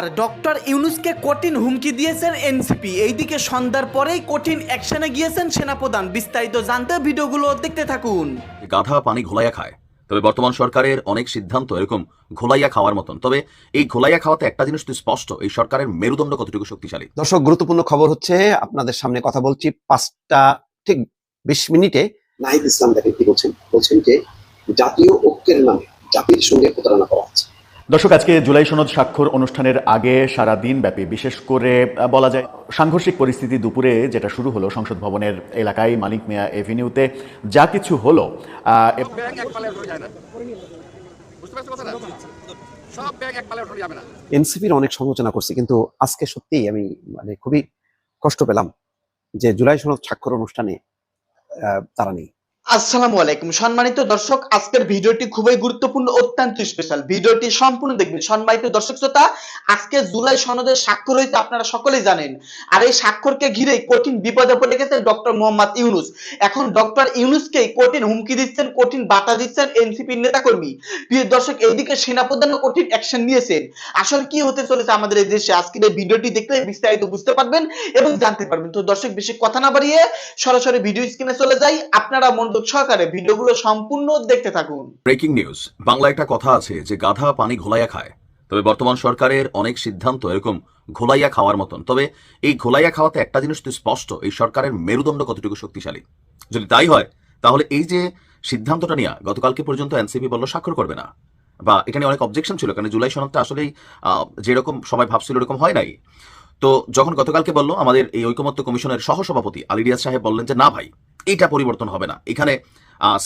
এবার ডক্টর ইউনুসকে কঠিন হুমকি দিয়েছেন এনসিপি। এইদিকে সন্ধ্যার পরেই কঠিন অ্যাকশনে গিয়েছেন সেনাপ্রধান। বিস্তারিত জানতে ভিডিওগুলো দেখতে থাকুন। গাধা পানি ঘোলাইয়া খায়। তবে বর্তমান সরকারের অনেক সিদ্ধান্ত এরকম ঘোলাইয়া খাওয়ার মতন। তবে এই ঘোলাইয়া খাওয়াতে একটা জিনিস তো স্পষ্ট এই সরকারের মেরুদণ্ড কতটুকু শক্তিশালী? দর্শক গুরুত্বপূর্ণ খবর হচ্ছে আপনাদের সামনে কথা বলছি পাঁচটা ঠিক বিশ মিনিটে। নাহিদ ইসলাম দেখেন কি বলছেন? বলছেন যে জাতীয় ঐক্যের নামে জাতির সঙ্গে প্রতারণা করা হচ্ছে। দর্শক আজকে জুলাই সনদ স্বাক্ষর অনুষ্ঠানের আগে সারা দিন ব্যাপী বিশেষ করে বলা যায় সাংঘর্ষিক পরিস্থিতি দুপুরে যেটা শুরু হলো সংসদ ভবনের এলাকায় মানিক মিয়া এভিনিউতে। যা কিছু হলো এনসিপির অনেক সমালোচনা করছি কিন্তু আজকে সত্যিই আমি মানে খুবই কষ্ট পেলাম যে জুলাই সনদ স্বাক্ষর অনুষ্ঠানে তারা নেই। আসসালামু আলাইকুম। সম্মানিত দর্শক, আজকের ভিডিওটি খুবই গুরুত্বপূর্ণ, অত্যন্ত স্পেশাল ভিডিওটি সম্পূর্ণ দেখবেন। সম্মানিত দর্শক শ্রোতা, আজকে জুলাই সনদের স্বাক্ষর হইতে আপনারা সকলেই জানেন। আর এই স্বাক্ষরকে ঘিরে কঠিন বিপদে পড়ে গেছে ডক্টর মোহাম্মদ ইউনুস। এখন ডক্টর ইউনুসকে কঠিন হুমকি দিচ্ছেন, কঠিন বার্তা দিচ্ছেন এনসিপির নেতাকর্মী। প্রিয় দর্শক, এইদিকে সেনাপ্রধানও কঠিন অ্যাকশন নিয়েছেন। আসলে কি হতে চলেছে আমাদের এই দেশে? আজকের এই ভিডিওটি দেখলে বিস্তারিত বুঝতে পারবেন এবং জানতে পারবেন। তো দর্শক, বেশি কথা না বাড়িয়ে সরাসরি ভিডিও স্ক্রিনে চলে যাই। আপনারা ভিডিওগুলো সম্পূর্ণ দেখতে থাকুন। Breaking news. বাংলা একটা কথা আছে যে, গাধা পানি ঘোলাইয়া খায়। তবে বর্তমান সরকারের অনেক সিদ্ধান্ত এরকম ঘোলাইয়া খাওয়ার মতন। তবে এই ঘোলাইয়া খাওয়াতে একটা জিনিস তো স্পষ্ট, এই সরকারের মেরুদণ্ড কতটুকু শক্তিশালী? যদি তাই হয়, তাহলে এই যে সিদ্ধান্তটা নিয়ে গতকালকে পর্যন্ত এনসিপি বলল স্বাক্ষর করবে না। বা এটা নিয়ে অনেক অবজেকশন ছিল কারণ জুলাই সনদটা আসলেই যেরকম সবাই ভাবছিল, এরকম হয় নাই। তো যখন গতকালকে বলল আমাদের এই ঐকমত্য কমিশনের সহসভাপতি আলিরিয়াজ সাহেব বললেন যে, না ভাই, এটা পরিবর্তন হবে না। এখানে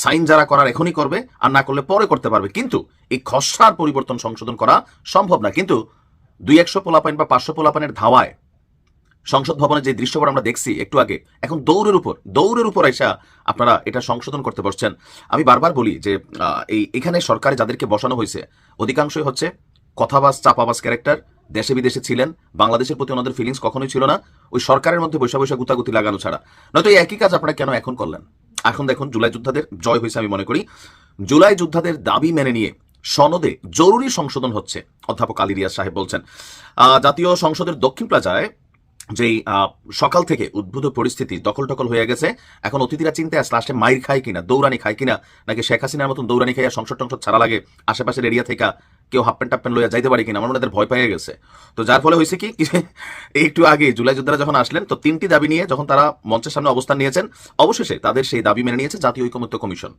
সাইন যারা করার এখনই করবে আর না করলে পরে করতে পারবে। কিন্তু এই খসড়ার পরিবর্তন সংশোধন করা সম্ভব না। কিন্তু দুই একশো পোলাপাইন বা পাঁচশো পোলাপানের ধাওয়ায় সংসদ ভবনে যে দৃশ্যপট আমরা দেখছি একটু আগে, এখন দৌড়ের উপর দৌড়ের উপর এসা আপনারা এটা সংশোধন করতে বসছেন। আমি বারবার বলি যে এই, এখানে সরকারে যাদেরকে বসানো হয়েছে, অধিকাংশই হচ্ছে কথাবাস চাপাবাস ক্যারেক্টার, দেশে বিদেশে ছিলেন, বাংলাদেশের প্রতি ওনাদের ফিলিংস কখনোই ছিল না, ওই সরকারের মধ্যে বৈশা বৈশা গুতাগুতি লাগানো ছাড়া। নয়তো এই একই কাজ আপনারা কেন এখন করলেন? এখন দেখুন, জুলাই যোদ্ধাদের জয় হয়েছে আমি মনে করি। জুলাই যোদ্ধাদের দাবি মেনে নিয়ে সনদে জরুরি সংশোধন হচ্ছে, অধ্যাপক আলী রিয়াজ সাহেব বলছেন। জাতীয় সংসদের দক্ষিণ প্লাজায় যেই সকাল থেকে উদ্ভূত পরিস্থিতি দখল টকল হয়ে গেছে, এখন অতিথিরা চিন্তা আসলে লাস্টে মাইর খায় কিনা, দৌড়ানি খায় কিনা, নাকি শেখ হাসিনার মতন দৌড়ানি খাইয়া সংসদ টংসদ ছাড়া লাগে, আশেপাশের এরিয়া থেকে কেউ হাফ প্যান্ট টাপ প্যান্ট লইয়া যাইতে পারে কিনা, আমার মনে হয় ভয় পেয়ে গেছে। তো যার ফলে হয়েছে কি একটু আগে জুলাই যোদ্ধারা যখন আসলেন, তো তিনটি দাবি নিয়ে যখন তারা মঞ্চের সামনে অবস্থান নিয়েছেন, অবশেষে তাদের সেই দাবি মেনে নিয়েছে জাতীয় ঐকমত্য কমিশন।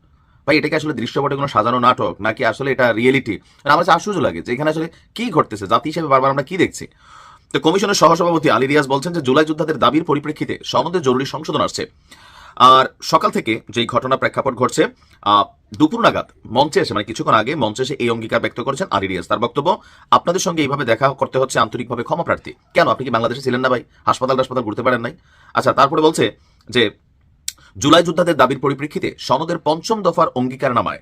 ভাই এটাকে আসলে দৃশ্যপটে কোনো সাজানো নাটক, নাকি আসলে এটা রিয়েলিটি আমার কাছে আশ্চর্য লাগে যে এখানে আসলে কি ঘটতেছে, জাতি হিসেবে বারবার আমরা কি দেখছি? তো কমিশনের সহসভাপতি আলী রিয়াজ বলছেন যে জুলাই যোদ্ধাদের দাবির পরিপ্রেক্ষিতে সম্বন্ধে জরুরি সংশোধন আসছে। আর সকাল থেকে যেই ঘটনা প্রেক্ষাপট ঘটছে দুপুর নাগাদ মঞ্চে এসে মানে কিছুক্ষণ আগে মঞ্চে এসে এই অঙ্গীকার ব্যক্ত করেছেন আর রিয়াজ তার বক্তব্য, আপনাদের সঙ্গে এইভাবে দেখা করতে হচ্ছে আন্তরিকভাবে ক্ষমা প্রার্থী। কেন? আপনি কি বাংলাদেশে ছিলেন না ভাই? হাসপাতাল হাসপাতাল ঘুরতে পারেন নাই? আচ্ছা তারপরে বলছে যে, জুলাই যোদ্ধাদের দাবির পরিপ্রেক্ষিতে সনদের পঞ্চম দফার অঙ্গীকারনামায়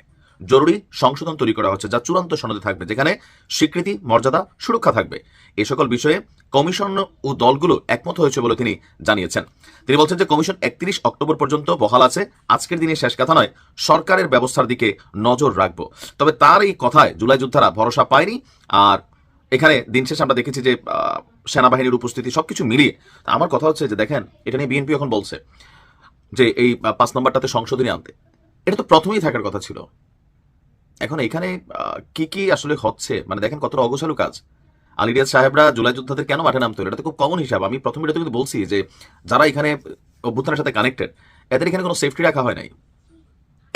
জরুরি সংশোধন তৈরি করা হচ্ছে, যা চূড়ান্ত সনদে থাকবে, যেখানে স্বীকৃতি, মর্যাদা, সুরক্ষা থাকবে। এ সকল বিষয়ে কমিশন ও দলগুলো একমত হয়েছে বলে তিনি জানিয়েছেন। তিনি বলছেন যে, কমিশন একত্রিশ অক্টোবর পর্যন্ত বহাল আছে। আজকের দিনে শেষ কথা নয়, সরকারের ব্যবস্থার দিকে নজর রাখব। তবে তার এই কথায় জুলাই যোদ্ধারা ভরসা পায়নি। আর এখানে দিন শেষে আমরা দেখেছি যে সেনাবাহিনীর উপস্থিতি সবকিছু মিলিয়ে, আমার কথা হচ্ছে যে, দেখেন, এটা নিয়ে বিএনপি এখন বলছে যে, এই পাঁচ নম্বরটাতে সংশোধনী আনতে। এটা তো প্রথমেই থাকার কথা ছিল। এখন এখানে কি কি আসলে হচ্ছে? মানে দেখেন কতটা অগোছালু কাজ। আলিরিয়াজ সাহেবরা জুলাই যোদ্ধাদের কেন মাঠে নামতো? এটা তো খুব কমন হিসাব। আমি প্রথম ভিডিওতে কিন্তু বলছি যে, যারা এখানে অভ্যুত্থানের সাথে কানেক্টেড এদের এখানে কোনো সেফটি রাখা হয় নাই।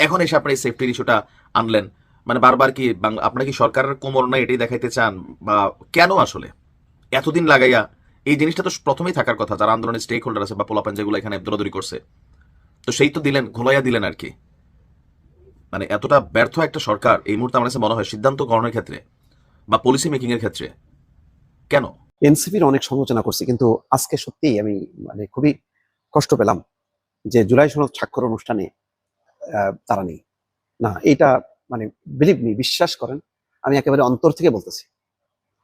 এখন এসে আপনি এই সেফটির ইস্যুটা আনলেন। মানে বারবার কি আপনারা কি সরকারের কোমর নাই এটাই দেখাইতে চান? বা কেন আসলে? এতদিন লাগাইয়া, এই জিনিসটা তো প্রথমেই থাকার কথা। যারা আন্দোলনের স্টেক হোল্ডার আছে বা পোলাপান যেগুলো এখানে দৌড়াদৌড়ি করছে। তো সেই তো দিলেন, ঘোলাইয়া দিলেন আর কি। মানে এতটা ব্যর্থ একটা সরকার এই মুহূর্তে আমার কাছে মনে হয় সিদ্ধান্ত গ্রহণের ক্ষেত্রে বা পলিসি মেকিং এর ক্ষেত্রে। কেন? এনসিপির অনেক সমালোচনা করছি, কিন্তু আজকে সত্যিই আমি মানে খুবই কষ্ট পেলাম যে জুলাই সনদ স্বাক্ষর অনুষ্ঠানে তারা নেই। না এটা মানে বিলিভ মি বিশ্বাস করেন, আমি একেবারে অন্তর থেকে বলতেছি।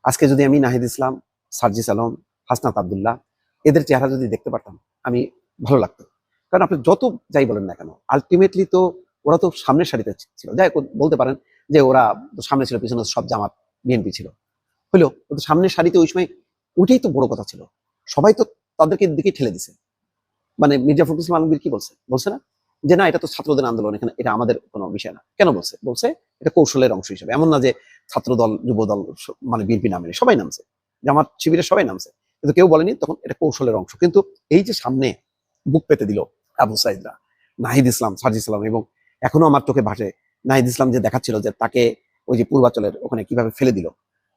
আজকে যদি আমি নাহিদ ইসলাম, সার্জিস আলম, হাসনাত আবদুল্লাহ, এদের চেহারা যদি দেখতে পারতাম, আমি ভালো লাগতো। কারণ আপনি যত যাই বলেন না কেন আলটিমেটলি তো ওরা তো সামনের সারিতে ছিল। যাই বলতে পারেন যে ওরা তো সামনে ছিল, পিছনে সব জামাত, বিএনপি ছিল। হইল কিন্তু সামনের সারিতে ওই সময় ওইটাই তো বড় কথা ছিল। সবাই তো তাদেরকে দিকে ঠেলে দিছে। মানে মির্জা ফখরুল ইসলাম আলমগীর কি বলছে? বলছে না যে, না, এটা তো ছাত্রদের আন্দোলন, এখানে এটা আমাদের কোনো বিষয় না। কেন বলছে? বলছে, এটা কৌশলের অংশ হিসেবে। এমন না যে ছাত্র দল যুব দল মানে বিএনপি নামে সবাই নামছে। জামাত শিবিরে সবাই নামছে। কিন্তু কেউ বলেনি তখন এটা কৌশলের অংশ। কিন্তু এই যে সামনে বুক পেতে দিল আবু সাইদরা, নাহিদ ইসলাম সার্জি ইসলাম এবং এখনও আমার চোখে ভাসে। নাহিদ ইসলাম যে দেখাচ্ছিল যে তাকে ওই যে পূর্বাচলের ওখানে কীভাবে ফেলে দিল,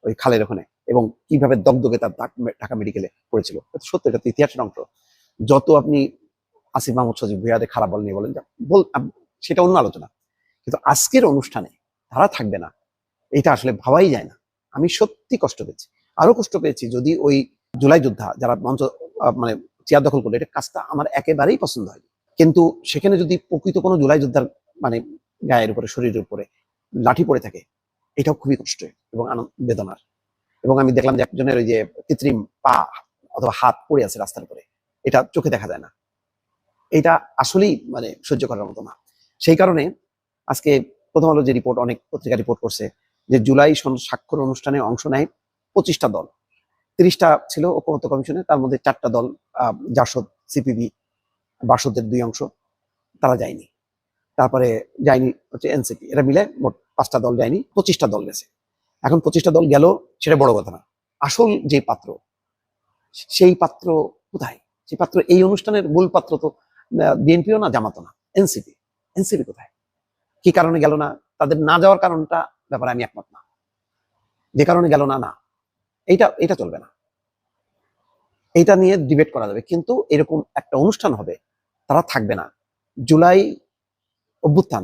ওই খালের ওখানে, এবং কীভাবে দগদগে তার ঢাকা মেডিকেলে পড়েছিল সত্য, এটা তো ইতিহাসের অংশ। যত আপনি আসিফ মাহমুদ সজিব ভুইয়াদের খারাপ বল নিয়ে বলেন বল সেটা অন্য আলোচনা। কিন্তু আজকের অনুষ্ঠানে তারা থাকবে না, এটা আসলে ভাবাই যায় না। আমি সত্যি কষ্ট পেয়েছি। আরও কষ্ট পেয়েছি যদি ওই জুলাই যোদ্ধা যারা মঞ্চ মানে চেয়ার দখল করল, এটা কাজটা আমার একেবারেই পছন্দ হয়নি। কিন্তু সেখানে যদি প্রকৃত কোনো জুলাই যোদ্ধার মানে গায়ের উপরে, শরীরের উপরে লাঠি পড়ে থাকে। এটাও খুবই কষ্ট এবং আনন্দ, বেদনার। এবং আমি দেখলাম যে একজনের ওই যে কৃত্রিম পা অথবা হাত পড়ে আছে রাস্তার উপরে। এটা চোখে দেখা যায় না। এটা আসলেই মানে সহ্য করার মতো না। সেই কারণে আজকে প্রথম আলো যে রিপোর্ট, অনেক পত্রিকা রিপোর্ট করছে যে জুলাই স্বাক্ষর অনুষ্ঠানে অংশ নেয় পঁচিশটা দল। তিরিশটা ছিল ঐক্যমত্য কমিশনে, তার মধ্যে চারটা দল জাসদ, সিপিবি, বাসদের দুই অংশ, তারা যায়নি। তারপরে যায়নি হচ্ছে এনসিপি। এরা মিলে মোট পাঁচটা দল যায়নি, পঁচিশটা দল গেছে। এখন পঁচিশটা দল গেল, সেটা বড় কথা না। আসল যে পাত্র, সেই পাত্র কোথায়? সেই পাত্র এই অনুষ্ঠানের মূল পাত্র তো বিএনপিও না জামাতো না। এনসিপি। এনসিপি কোথায়? কি কারণে গেল না? তাদের না যাওয়ার কারণটা ব্যাপারে আমি একমত না। যে কারণে গেল না না। এইটা এটা চলবে না। এইটা নিয়ে ডিবেট করা যাবে। কিন্তু এরকম একটা অনুষ্ঠান হবে, তারা থাকবে না। জুলাই অভ্যুত্থান।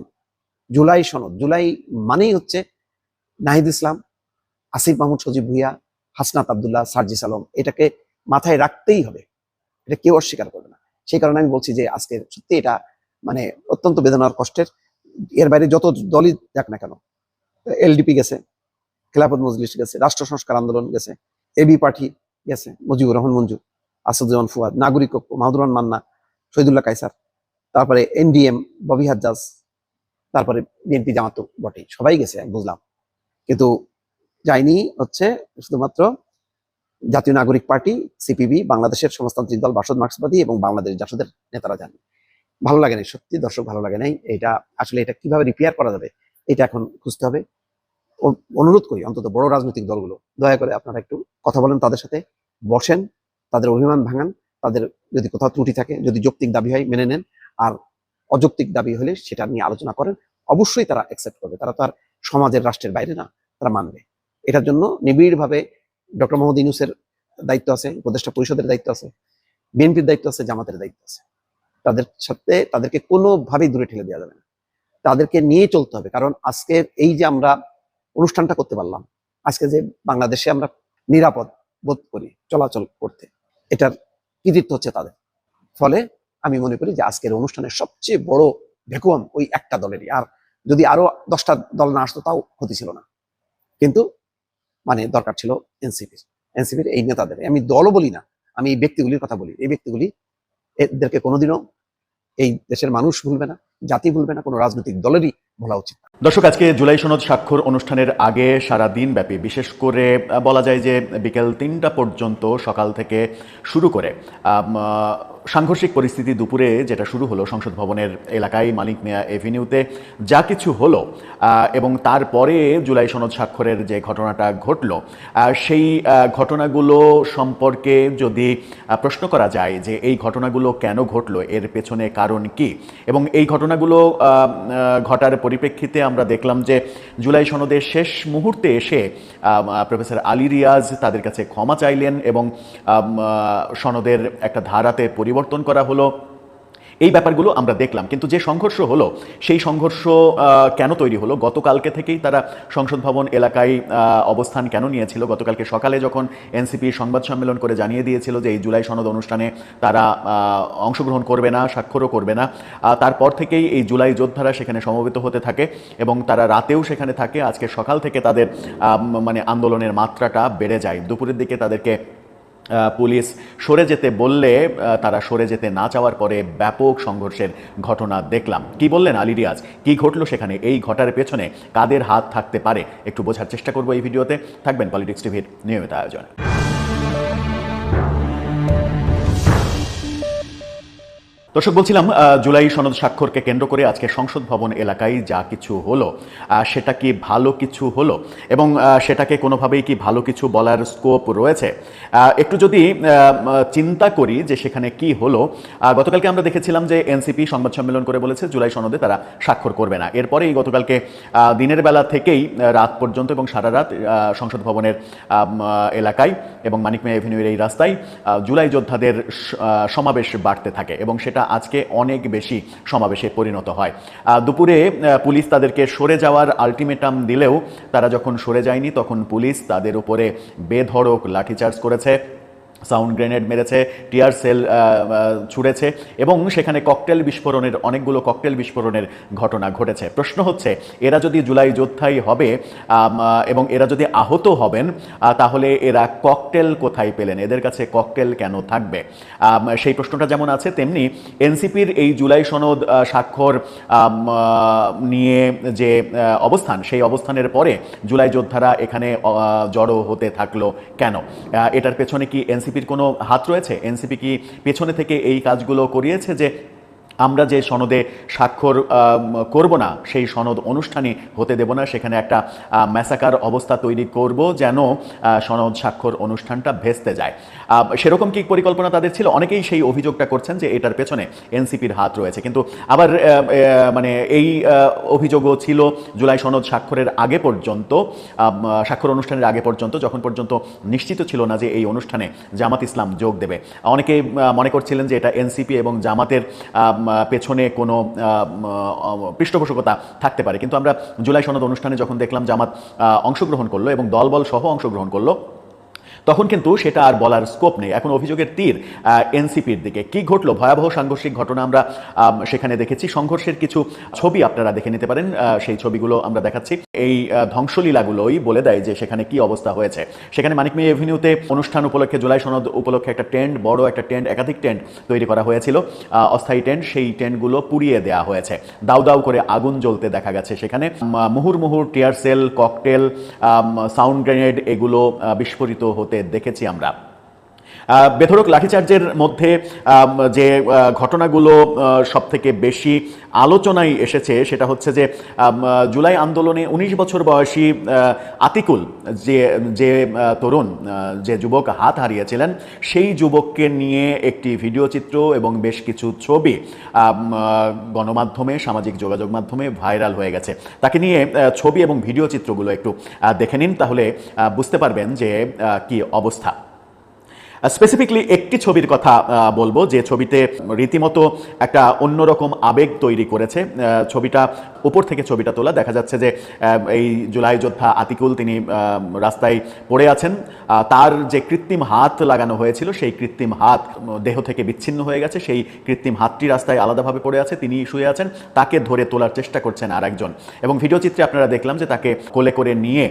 জুলাই সনদ। জুলাই মানেই হচ্ছে নাহিদ ইসলাম, আসিফ মাহমুদ, সজিব ভুইয়া, হাসনাত আবদুল্লাহ, সার্জিস আলম। এটাকে মাথায় রাখতেই হবে। এটা কেউ অস্বীকার করবে না। সেই কারণে আমি বলছি যে আজকে সত্যি এটা মানে অত্যন্ত বেদনার কষ্টের। এর বাইরে যত দলই যাক না কেন, এলডিপি গেছে, খেলাফত মজলিস গেছে, রাষ্ট্র সংস্কার আন্দোলন গেছে, এবি পার্টি গেছে, মুজিবুর রহমান মঞ্জু, আসাদুজ্জামান ফুয়াদ, নাগরিক ঐক্য, মাহদুর মান্না, শহীদুল্লাহ কাইসার তারপরে এনডিএম, ববি হাজ্জাজ, তারপরে বিএনপি জামাত বটে সবাই গেছে, বুঝলাম। কিন্তু যায়নি হচ্ছে শুধুমাত্র জাতীয় নাগরিক পার্টি, সিপিবি, বাংলাদেশের সমাজতান্ত্রিক দল বাসদ মার্ক্সবাদী এবং বাংলাদেশ জাসদের নেতারা যান। ভালো লাগে নাই, সত্যি দর্শক ভালো লাগে নাই। এটা আসলে এটা কীভাবে রিপেয়ার করা যাবে, এটা এখন খুঁজতে হবে। অনুরোধ করি অন্তত বড় রাজনৈতিক দলগুলো, দয়া করে আপনারা একটু কথা বলেন তাদের সাথে, বসেন, তাদের অভিমান ভাঙান, তাদের যদি কোথাও ত্রুটি থাকে, যদি যৌক্তিক দাবি হয়, মেনে নেন। আর অযৌক্তিক দাবি হলে সেটা নিয়ে আলোচনা করেন, অবশ্যই তারা অ্যাকসেপ্ট করবে। তারা তো আর সমাজের, রাষ্ট্রের বাইরে না, তারা মানবে। এটার জন্য নিবিড়ভাবে ডক্টর মোহাম্মদ ইউনুসের দায়িত্ব আছে, উপদেষ্টা পরিষদের দায়িত্ব আছে, বিএনপির দায়িত্ব আছে, জামাতের দায়িত্ব আছে। তাদের সাথে তাদেরকে কোনোভাবেই দূরে ঠেলে দেওয়া যাবে না। তাদেরকে নিয়ে চলতে হবে, কারণ আজকে এই যে আমরা অনুষ্ঠানটা করতে পারলাম, আজকে যে বাংলাদেশে আমরা নিরাপদ বোধ করি, চলাচল করতে, এটার কৃতিত্ব হচ্ছে তাদের। ফলে আমি মনে করি যে আজকের অনুষ্ঠানের সবচেয়ে বড় ভ্যাকুয়াম ওই একটা দলেরই। আর যদি আরও দশটা দল না আসতো, তাও ক্ষতি ছিল না। কিন্তু মানে দরকার ছিল এনসিপির। এনসিপির এই নেতাদের। আমি দলও বলি না, আমি এই ব্যক্তিগুলির কথা বলি। এই ব্যক্তিগুলি এদেরকে কোনোদিনও এই দেশের মানুষ ভুলবে না, জাতি ভুলবে না, কোনো রাজনৈতিক দলেরই ভোলা উচিত। দর্শক, আজকে জুলাই সনদ স্বাক্ষর অনুষ্ঠানের আগে সারা দিন ব্যাপী বিশেষ করে বলা যায় যে বিকেল তিনটা পর্যন্ত সকাল থেকে শুরু করে সাংঘর্ষিক পরিস্থিতি দুপুরে যেটা শুরু হলো সংসদ ভবনের এলাকায় মালিক মিয়া এভিনিউতে, যা কিছু হলো এবং তারপরে জুলাই সনদ স্বাক্ষরের যে ঘটনাটা ঘটলো সেই ঘটনাগুলো সম্পর্কে যদি প্রশ্ন করা যায় যে এই ঘটনাগুলো কেন ঘটলো, এর পেছনে কারণ কি, এবং এই ঘটনাগুলো ঘটার পরিপ্রেক্ষিতে আমরা দেখলাম যে জুলাই সনদের শেষ মুহূর্তে এসে প্রফেসর আলী রিয়াজ তাদের কাছে ক্ষমা চাইলেন এবং সনদের একটা ধারাতে পরিবর্তন করা হলো। এই ব্যাপারগুলো আমরা দেখলাম। কিন্তু যে সংঘর্ষ হলো, সেই সংঘর্ষ কেন তৈরি হলো? গতকালকে থেকেই তারা সংসদ ভবন এলাকায় অবস্থান কেন নিয়েছিল? গতকালকে সকালে যখন এনসিপি সংবাদ সম্মেলন করে জানিয়ে দিয়েছিল যে এই জুলাই সনদ অনুষ্ঠানে তারা অংশগ্রহণ করবে না, স্বাক্ষরও করবে না তারপর থেকেই এই জুলাই যোদ্ধারা সেখানে সমবেত হতে থাকে এবং তারা রাতেও সেখানে থাকে। আজকে সকাল থেকে তাদের মানে আন্দোলনের মাত্রাটা বেড়ে যায়। দুপুরের দিকে তাদেরকে পুলিশ সরে যেতে বললে তারা সরে যেতে না চাওয়ার পরে ব্যাপক সংঘর্ষের ঘটনা দেখলাম। কি বললেন আলী রিয়াজ? কি ঘটলো সেখানে? এই ঘটার পেছনে কাদের হাত থাকতে পারে? একটু বোঝার চেষ্টা করব এই ভিডিওতে। থাকবেন পলিটিক্স টিভির নিয়মিত আয়োজনে। দর্শক, বলছিলাম জুলাই সনদ স্বাক্ষরকে কেন্দ্র করে আজকে সংসদ ভবন এলাকায় যা কিছু হলো সেটা কি ভালো কিছু হলো? এবং সেটাকে কোনোভাবেই কি ভালো কিছু বলার স্কোপ রয়েছে? একটু যদি চিন্তা করি যে সেখানে কি হলো গতকালকে আমরা দেখেছিলাম যে এনসিপি সংবাদ সম্মেলন করে বলেছে, জুলাই সনদে তারা স্বাক্ষর করবে না। এরপরেই গতকালকে দিনের বেলা থেকেই রাত পর্যন্ত এবং সারা রাত সংসদ ভবনের এলাকায় এবং মানিক মেয়া এভিনিউয়ের এই রাস্তায় জুলাই যোদ্ধাদের সমাবেশ বাড়তে থাকে এবং সেটা আজকে অনেক বেশি সমাবেশে পরিণত হয়। দুপুরে পুলিশ তাদেরকে সরে যাওয়ার আলটিমেটাম দিলেও তারা যখন সরে যায়নি, তখন পুলিশ তাদের উপরে বেধড়ক লাঠিচার্জ করেছে। সাউন্ড গ্রেনেড মেরেছে, টিয়ার সেল ছুড়েছে এবং সেখানে ককটেল বিস্ফোরণের অনেকগুলো ককটেল বিস্ফোরণের ঘটনা ঘটেছে। প্রশ্ন হচ্ছে, এরা যদি জুলাই যোদ্ধাই হবে এবং এরা যদি আহত হবেন তাহলে এরা ককটেল কোথায় পেলেন? এদের কাছে ককটেল কেন থাকবে? সেই প্রশ্নটা যেমন আছে, তেমনি এনসিপির এই জুলাই সনদ স্বাক্ষর নিয়ে যে অবস্থান, সেই অবস্থানের পরে জুলাই যোদ্ধারা এখানে জড়ো হতে থাকল কেন? এটার পেছনে কি এনসিপির কোনো হাত রয়েছে? এনসিপি কি পেছনে থেকে এই কাজগুলো করিয়েছে যে আমরা যে সনদে স্বাক্ষর করব না, সেই সনদ অনুষ্ঠানে হতে দেব না। সেখানে একটা ম্যাসাকার অবস্থা তৈরি করব যেন সনদ স্বাক্ষর অনুষ্ঠানটা ভেস্তে যায়। সেরকম কি পরিকল্পনা তাদের ছিল? অনেকেই সেই অভিযোগটা করছেন যে এটার পেছনে এনসিপির হাত রয়েছে। কিন্তু আবার মানে এই অভিযোগও ছিল জুলাই সনদ স্বাক্ষরের আগে পর্যন্ত স্বাক্ষর অনুষ্ঠানের আগে পর্যন্ত, যখন পর্যন্ত নিশ্চিত ছিল না যে এই অনুষ্ঠানে জামাত ইসলাম যোগ দেবে। অনেকে মনে করছিলেন যে এটা এনসিপি এবং জামাতের পেছনে কোনো পৃষ্ঠপোষকতা থাকতে পারে। কিন্তু আমরা জুলাই সনদ অনুষ্ঠানে যখন দেখলাম জামাত অংশগ্রহণ করল এবং দলবল সহ অংশগ্রহণ করল তখন কিন্তু সেটা আর বলার স্কোপ নেই। এখন অভিযোগের তীর এনসিপির দিকে। কি ঘটলো? ভয়াবহ সাংঘর্ষিক ঘটনা আমরা সেখানে দেখেছি। সংঘর্ষের কিছু ছবি আপনারা দেখে নিতে পারেন। সেই ছবিগুলো আমরা দেখাচ্ছি। এই ধ্বংসলীলাগুলোই বলে দেয় যে সেখানে কি অবস্থা হয়েছে। সেখানে মানিক মেয়ে এভিনিউতে অনুষ্ঠান উপলক্ষে, জুলাই সনদ উপলক্ষে একটা টেন্ট, বড় একটা টেন্ট, একাধিক টেন্ট তৈরি করা হয়েছিল। অস্থায়ী টেন্ট, সেই টেন্টগুলো পুড়িয়ে দেওয়া হয়েছে। দাউ দাউ করে আগুন জ্বলতে দেখা গেছে সেখানে। মুহুর মুহুর tear shell, cocktail sound grenade, এগুলো বিস্ফোরিত হতে দেখেছি আমরা। আহ, বেধড়ক লাঠিচার্জের মধ্যে যে ঘটনাগুলো সব থেকে বেশি আলোচনায় এসেছে সেটা হচ্ছে যে জুলাই আন্দোলনে উনিশ বছর বয়সী আতিকুল যে যে তরুণ যে যুবক হাত হারিয়েছিলেন সেই যুবককে নিয়ে একটি ভিডিও চিত্র এবং বেশ কিছু ছবি গণমাধ্যমে সামাজিক যোগাযোগ মাধ্যমে ভাইরাল হয়ে গেছে। তাকে নিয়ে ছবি এবং ভিডিও চিত্রগুলো একটু দেখে নিন তাহলে বুঝতে পারবেন যে কি অবস্থা। স্পেসিফিকলি একটি ছবির কথা বলব যে ছবিতে রীতিমতো একটা অন্যরকম আবেগ তৈরি করেছে। ছবিটা উপর থেকে ছবিটা তোলা। দেখা যাচ্ছে যে এই জুলাই যোদ্ধা আতিকুল তিনি রাস্তায় পড়ে আছেন। তার যে কৃত্রিম হাত লাগানো হয়েছিল, সেই কৃত্রিম হাত দেহ থেকে বিচ্ছিন্ন হয়ে গেছে। সেই কৃত্রিম হাতটি রাস্তায় আলাদাভাবে পড়ে আছে। তিনি শুয়ে আছেন। তাকে ধরে তোলার চেষ্টা করছেন আর একজন এবং ভিডিও চিত্রে আপনারা দেখলাম যে তাকে কোলে করে নিয়ে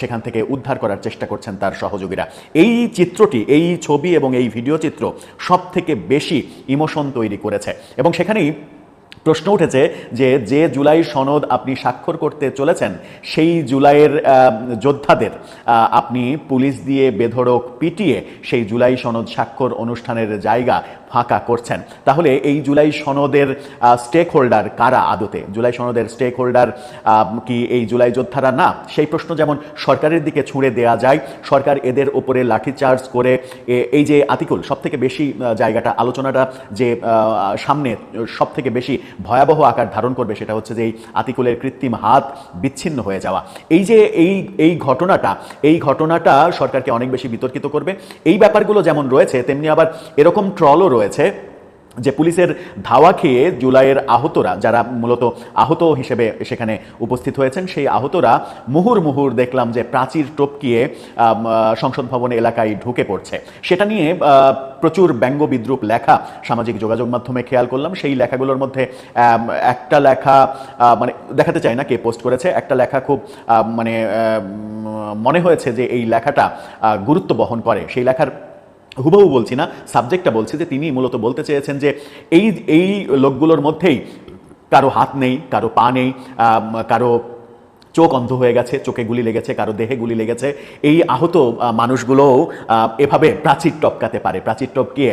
সেখান থেকে উদ্ধার করার চেষ্টা করছেন তার সহযোগীরা। এই চিত্রটি এই ছবি এবং এই ভিডিও চিত্র সব থেকে বেশি ইমোশন তৈরি করেছে। এবং সেখানেই প্রশ্ন উঠেছে যে যে জুলাই সনদ আপনি স্বাক্ষর করতে চলেছেন, সেই জুলাইয়ের যোদ্ধাদের আপনি পুলিশ দিয়ে বেধড়ক পিটিয়ে সেই জুলাই সনদ স্বাক্ষর অনুষ্ঠানের জায়গা ফাঁকা করছেন। তাহলে এই জুলাই সনদের স্টেক হোল্ডার কারা আদতে? জুলাই সনদের স্টেক হোল্ডার কি এই জুলাই যোদ্ধারা? না, সেই প্রশ্ন যেমন সরকারের দিকে ছুঁড়ে দেয়া যায়, সরকার এদের ওপরে লাঠিচার্জ করে এই যে আতিকুল সব থেকে বেশি জায়গাটা, আলোচনাটা যে সামনে সব থেকে বেশি ভয়াবহ আকার ধারণ করবে সেটা হচ্ছে যে এই আতিকুলের কৃত্রিম হাত বিচ্ছিন্ন হয়ে যাওয়া। এই যে এই এই ঘটনাটা এই ঘটনাটা সরকারকে অনেক বেশি বিতর্কিত করবে। এই ব্যাপারগুলো যেমন রয়েছে, তেমনি আবার এরকম ট্রলও রয়েছে যে পুলিশের ধাওয়া খেয়ে জুলাইয়ের আহতরা, যারা মূলত আহত হিসেবে সেখানে উপস্থিত হয়েছেন, সেই আহতরা মুহুর মুহুর দেখলাম যে প্রাচীর টপকিয়ে সংসদ ভবন এলাকায় ঢুকে পড়ছে। সেটা নিয়ে প্রচুর ব্যঙ্গ বিদ্রুপ লেখা সামাজিক যোগাযোগ মাধ্যমে খেয়াল করলাম। সেই লেখাগুলোর মধ্যে একটা লেখা মানে দেখাতে চাই না কে পোস্ট করেছে, একটা লেখা খুব মানে মনে হয়েছে যে এই লেখাটা গুরুত্ব বহন করে। সেই লেখার হুবহু বলছি না সাবজেক্টটা বলছি যে তিনি মূলত বলতে চেয়েছেন যে এই এই লোকগুলোর মধ্যেই কারও হাত নেই, কারও পা নেই কারও চোখ অন্ধ হয়ে গেছে, চোখে গুলি লেগেছে, কারও দেহে গুলি লেগেছে। এই আহত মানুষগুলোও এভাবে প্রাচীর টপকাতে পারে। প্রাচীর টপকিয়ে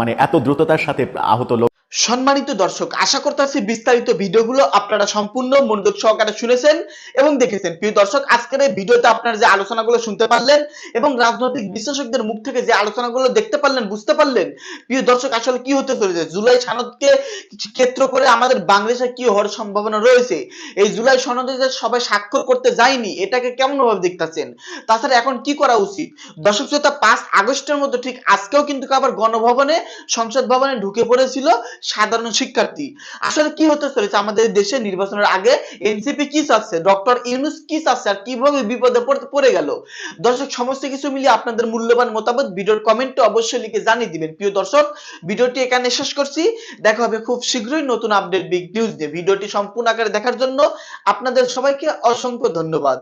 মানে এত দ্রুততার সাথে আহত লোক সম্মানিত দর্শক, আশা করতেছি বিস্তারিত ভিডিওগুলো আপনারা সম্পূর্ণ মনোযোগ সহকারে শুনেছেন এবং দেখেছেন। প্রিয় দর্শক, আজকের এই ভিডিওতে আপনারা যে আলোচনাগুলো শুনতে পারলেন এবং রাজনৈতিক বিশ্লেষকদের মুখ থেকে যে আলোচনাগুলো দেখতে পারলেন, বুঝতে পারলেন, প্রিয় দর্শক, আসলে কি হতে চলেছে? জুলাই সনদকে কেন্দ্র করে আমাদের বাংলাদেশে কি হওয়ার সম্ভাবনা রয়েছে? এই জুলাই সনদে যে সবাই স্বাক্ষর করতে যায়নি, এটাকে কেমন ভাবে দেখতেছেন? তাছাড়া এখন কি করা উচিত? দর্শক শ্রোতা, পাঁচ আগস্টের মধ্যে ঠিক আজকেও কিন্তু আবার গণভবনে, সংসদ ভবনে ঢুকে পড়েছিল সাধারণ শিক্ষার্থী। আসলে কি হতে চলেছে? আমাদের দেশে নির্বাচনের আগে এনসিপি কি চাচ্ছে? ডক্টর ইউনুস কি চাচ্ছে? আর কীভাবে বিপদে পড়ে গেল? দর্শক, সমস্ত কিছু মিলিয়ে আপনাদের মূল্যবান মতামত ভিডিওর কমেন্টে অবশ্যই লিখে জানিয়ে দিবেন। প্রিয় দর্শক, ভিডিওটি এখানে শেষ করছি। দেখা হবে খুব শীঘ্রই নতুন আপডেট বিগ নিউজ দিয়ে ভিডিওটি সম্পূর্ণ আকারে দেখার জন্য আপনাদের সবাইকে অসংখ্য ধন্যবাদ।